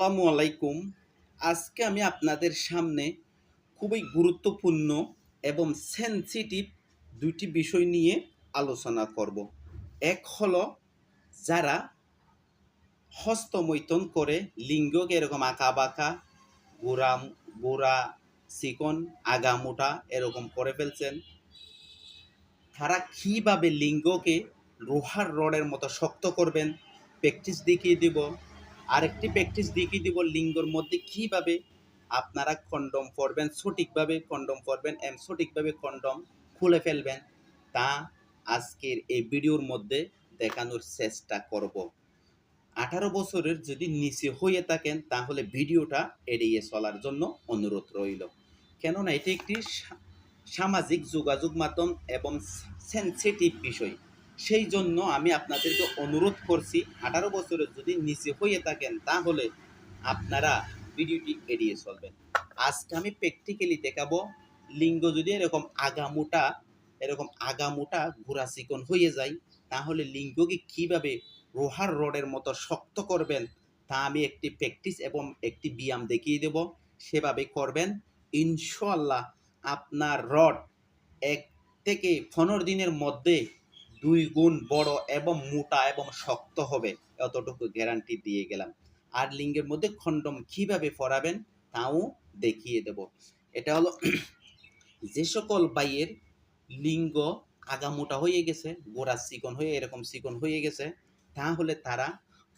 আসসালামু আলাইকুম। আজকে আমি আপনাদের সামনে খুবই গুরুত্বপূর্ণ এবং সেন্সিটিভ দুইটি বিষয় নিয়ে আলোচনা করব। এক হলো যারা হস্তমৈথন করে লিঙ্গকে এরকম আঁকা বাঁকা গোড়া গোড়া, চিকন আগামোটা এরকম করে ফেলছেন। তারা কীভাবে লিঙ্গকে লোহার রডের মতো শক্ত করবেন প্র্যাকটিস দেখিয়ে দিব। আরেকটি প্র্যাকটিস দেখিয়ে দিব লিঙ্গর মধ্যে কীভাবে আপনারা কন্ডম পরবেন, সঠিকভাবে কন্ডম পরবেন এবং সঠিকভাবে কন্ডম খুলে ফেলবেন। তা আজকের এই ভিডিওর মধ্যে দেখানোর চেষ্টা করব। আঠারো বছরের যদি নিচে হয়ে থাকেন, তাহলে ভিডিওটা এড়িয়ে চলার জন্য অনুরোধ রইল। কেননা এটি একটি সামাজিক যোগাযোগ মাধ্যম এবং সেন্সিটিভ বিষয়। সেই জন্য আমি আপনাদেরকে অনুরোধ করছি, আঠারো বছরের যদি নিচে হয়ে থাকেন, তাহলে আপনারা ভিডিওটি এড়িয়ে চলবেন। আজকে আমি প্র্যাকটিক্যালি দেখাবো লিঙ্গ যদি এরকম আগামোটা এরকম আগামোটা ঘোরা চিকন হয়ে যায়, তাহলে লিঙ্গকে কীভাবে রোহার রডের মতো শক্ত করবেন, তা আমি একটি প্র্যাকটিস এবং একটি ব্যায়াম দেখিয়ে দেব। সেভাবে করবেন ইনশাল্লাহ আপনার রড এক থেকে পনেরো দিনের মধ্যে দুই গুণ বড় এবং মোটা এবং শক্ত হবে, এতটুকু গ্যারান্টি দিয়ে গেলাম। আর লিঙ্গের মধ্যে খণ্ডম কীভাবে পরাবেন তাও দেখিয়ে দেব। এটা হলো যে সকল বাইয়ের লিঙ্গ আগামোটা হয়ে গেছে, গোড়া চিকন হয়ে, এরকম চিকন হয়ে গেছে, তাহলে তারা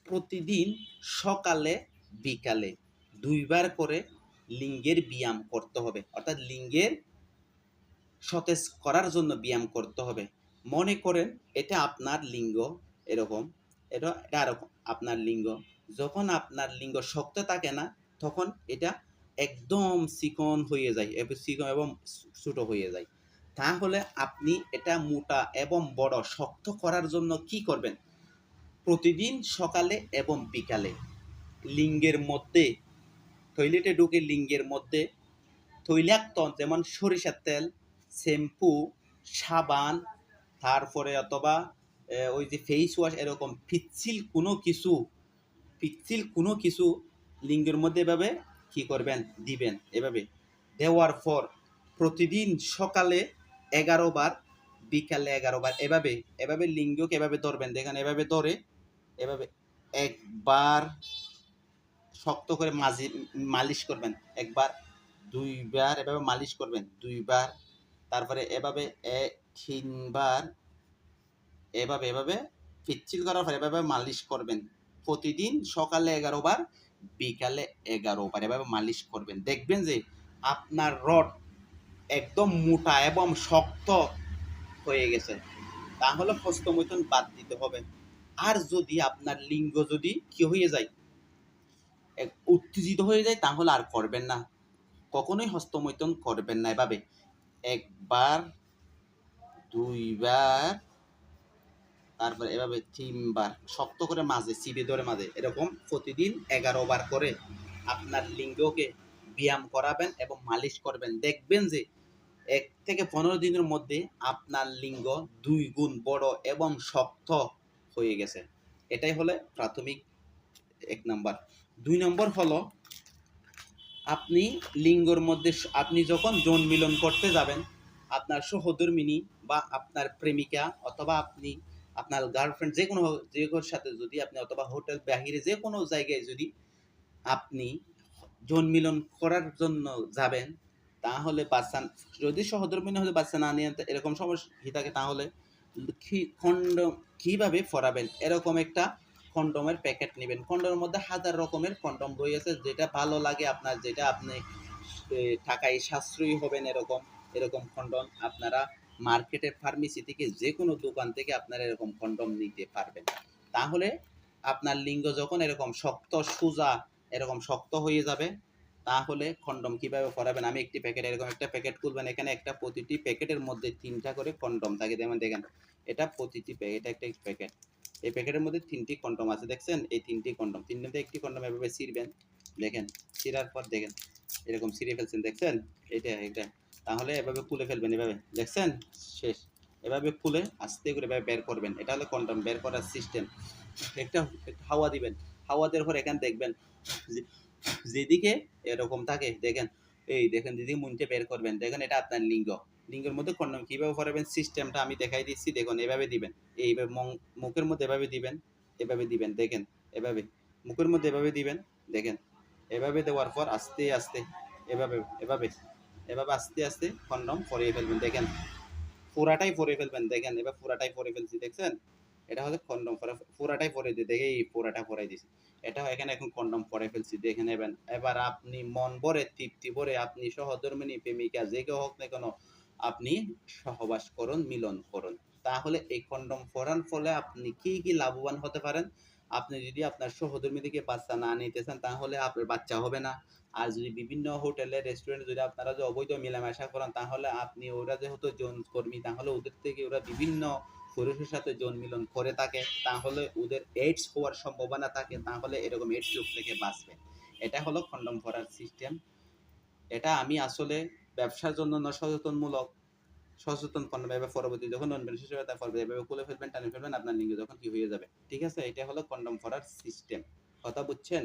প্রতিদিন সকালে, বিকালে দুইবার করে লিঙ্গের ব্যায়াম করতে হবে। অর্থাৎ লিঙ্গের সতেজ করার জন্য ব্যায়াম করতে হবে। মনে করেন এটা আপনার লিঙ্গ এরকম, এটা এটা এরকম আপনার লিঙ্গ। যখন আপনার লিঙ্গ শক্ত থাকে না, তখন এটা একদম চিকন হয়ে যায়, এবং, চিকন এবং ছোট হয়ে যায়। তাহলে আপনি এটা মোটা এবং বড় শক্ত করার জন্য কি করবেন? প্রতিদিন সকালে এবং বিকালে লিঙ্গের মধ্যে টয়লেটে ঢুকে লিঙ্গের মধ্যে তৈলাক্ত, যেমন সরিষার তেল শ্যাম্পু সাবান তারপরে অথবা ওই যে ফেস ওয়াশ এরকম পিচ্ছিল কোনো কিছু, পিচ্ছিল কোনো কিছু লিঙ্গের মধ্যে এভাবে কি করবেন, দিবেন, এভাবে দেওয়ার পর প্রতিদিন সকালে এগারো বার, বিকালে এগারো বার এভাবে এভাবে লিঙ্গকে এভাবে ধরবেন। দেখেন এভাবে ধরে, এভাবে একবার শক্ত করে মাজি, মালিশ করবেন। একবার, দুইবার এভাবে মালিশ করবেন, দুইবার। তারপরে এভাবে তিনবার এভাবে এভাবে পিচ্ছিল করার পর এভাবে মালিশ করবেন। প্রতিদিন সকালে এগারো বার, বিকালে এগারো বার এভাবে মালিশ করবেন। দেখবেন যে আপনার রড একদম মোটা এবং শক্ত হয়ে গেছে। তাহলে হস্তমৈথুন বাদ দিতে হবে। আর যদি আপনার লিঙ্গ যদি কি হয়ে যায় উত্তেজিত হয়ে যায়, তাহলে আর করবেন না। কখনোই হস্তমৈথুন করবেন না এভাবে। একবার দুইবার তারপরে এভাবে তিনবার শক্ত করে মাঝে চিবে ধরে মাঝে, এরকম প্রতিদিন এগারো বার করে আপনার লিঙ্গকে ব্যায়াম করাবেন এবং মালিশ করবেন। দেখবেন যে এক থেকে পনেরো দিনের মধ্যে আপনার লিঙ্গ দুই গুণ বড় এবং শক্ত হয়ে গেছে। এটাই হলে প্রাথমিক এক নম্বর। দুই নম্বর হলো আপনি লিঙ্গর মধ্যে আপনি যখন যৌন মিলন করতে যাবেন আপনার সহধর্মিনী বা আপনার প্রেমিকা অথবা আপনি আপনার গার্লফ্রেন্ড যে কোনো যে কোনো সাথে যদি আপনি অথবা হোটেল বাহিরে যে কোনো জায়গায় যদি আপনি যৌন মিলন করার জন্য যাবেন, তাহলে বাচ্চা যদি সহধর্মিনী হলে বাচ্চা না, নিয়ে এরকম সমস্যা থাকে, তাহলে কি- কীভাবে ফরাবেন এরকম একটা কন্ডমের প্যাকেট নেবেন। কন্ডমের মধ্যে হাজার রকমের কন্ডম রয়েছে যেটা ভালো লাগে আপনার, যেটা আপনি টাকায় সাশ্রয়ী হবেন এরকম। এরকম কন্ডম আপনারা মার্কেটের ফার্মেসি থেকে যে কোনো দোকান থেকে আপনারা এরকম কন্ডম নিতে পারবেন। তাহলে আপনার লিঙ্গ যখন এরকম শক্ত, সোজা এরকম শক্ত হয়ে যাবে, তাহলে কন্ডম কীভাবে করাবেন আমি একটি প্যাকেট এরকম একটা প্যাকেট খুলবেন, এখানে একটা প্রতিটি প্যাকেটের মধ্যে তিনটা করে কন্ডম থাকে। যেমন দেখেন, এটা প্রতিটি প্যাকেট একটা প্যাকেট এই প্যাকেটের মধ্যে তিনটি কন্ডম আছে, দেখছেন? এই তিনটি কন্ডম তিনটিতে একটি কন্ডম এভাবে ছিঁড়বেন। দেখেন, ছিঁড়ার পর দেখেন, এরকম ছিঁড়ে ফেলছেন, দেখছেন? এটা এটা তাহলে এভাবে খুলে ফেলবেন, এভাবে। দেখছেন? শেষ। এভাবে খুলে আস্তে করে এভাবে বের করবেন। এটা হলো কন্ডম বের করার সিস্টেম একটা হাওয়া দিবেন। হাওয়া দেওয়ার পর এখানে দেখবেন যেদিকে এরকম থাকে, দেখেন, এই দেখেন, যেদিকে মুনটে বের করবেন, দেখেন এটা আপনার লিঙ্গ। লিঙ্গের মধ্যে কন্ডম কীভাবে পরাবেন সিস্টেমটা আমি দেখাই দিচ্ছি, দেখুন, এভাবে দিবেন। এইভাবে মুখের মধ্যে এভাবে দিবেন এভাবে দিবেন, দেখেন, এভাবে। মুখের মধ্যে এভাবে দিবেন, দেখেন, এভাবে দেওয়ার পর আস্তে আস্তে, এভাবে এভাবে। এভাবে আস্তে আস্তে কন্ডম পরিয়ে ফেলবেন। দেখেন, পুরাটাই পরে ফেলবেন। দেখেন, এবার পুরাটাই পরে ফেলছি, দেখছেন? এটা হচ্ছে কন্ডম পরে, পুরাটাই পরে দিয়ে দেখে এই পুরাটা পরে দিছি এটা এখানে এখন কন্ডম পরে ফেলছি, দেখে নেবেন। এবার আপনি মন ভরে, তৃপ্তি ভরে, আপনি সহধর্মিনী প্রেমিকা, যে কেউ হোক না কেন, আপনি সহবাস করুন, মিলন করুন। তাহলে এই কন্ডম পরার ফলে আপনি কি কি লাভবান হতে পারেন? আপনি যদি আপনার সহধর্মী থেকে বাচ্চা না নিতে চান, তাহলে আপনার বাচ্চা হবে না। আর যদি বিভিন্ন হোটেলে, রেস্টুরেন্টে যদি আপনারা যে অবৈধ মেলামেশা করেন, তাহলে আপনি ওরা যেহেতু যৌন কর্মী তাহলে ওদের থেকে ওরা বিভিন্ন পুরুষের সাথে যৌন মিলন করে থাকে। তাহলে ওদের এইডস হওয়ার সম্ভাবনা থাকে, তাহলে এরকম এইডস রোগ থেকে বাঁচবে। এটা হলো খন্ডম করার সিস্টেম এটা আমি আসলে ব্যবসার জন্য সচেতনমূলক সচেতন পণ্য এভাবে পরবর্তী যখন নন শেষ হবে তারপর এভাবে খুলে ফেলবেন, টানে ফেলবেন, আপনার লিঙ্গ যখন কি হয়ে যাবে। ঠিক আছে? এটা হলো কন্ডম ফরার সিস্টেম কথা বুঝছেন?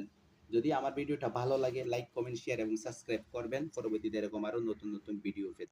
যদি আমার ভিডিওটা ভালো লাগে লাইক কমেন্ট শেয়ার এবং সাবস্ক্রাইব করবেন। পরবর্তীতে এরকম আরও নতুন নতুন ভিডিও পেতে।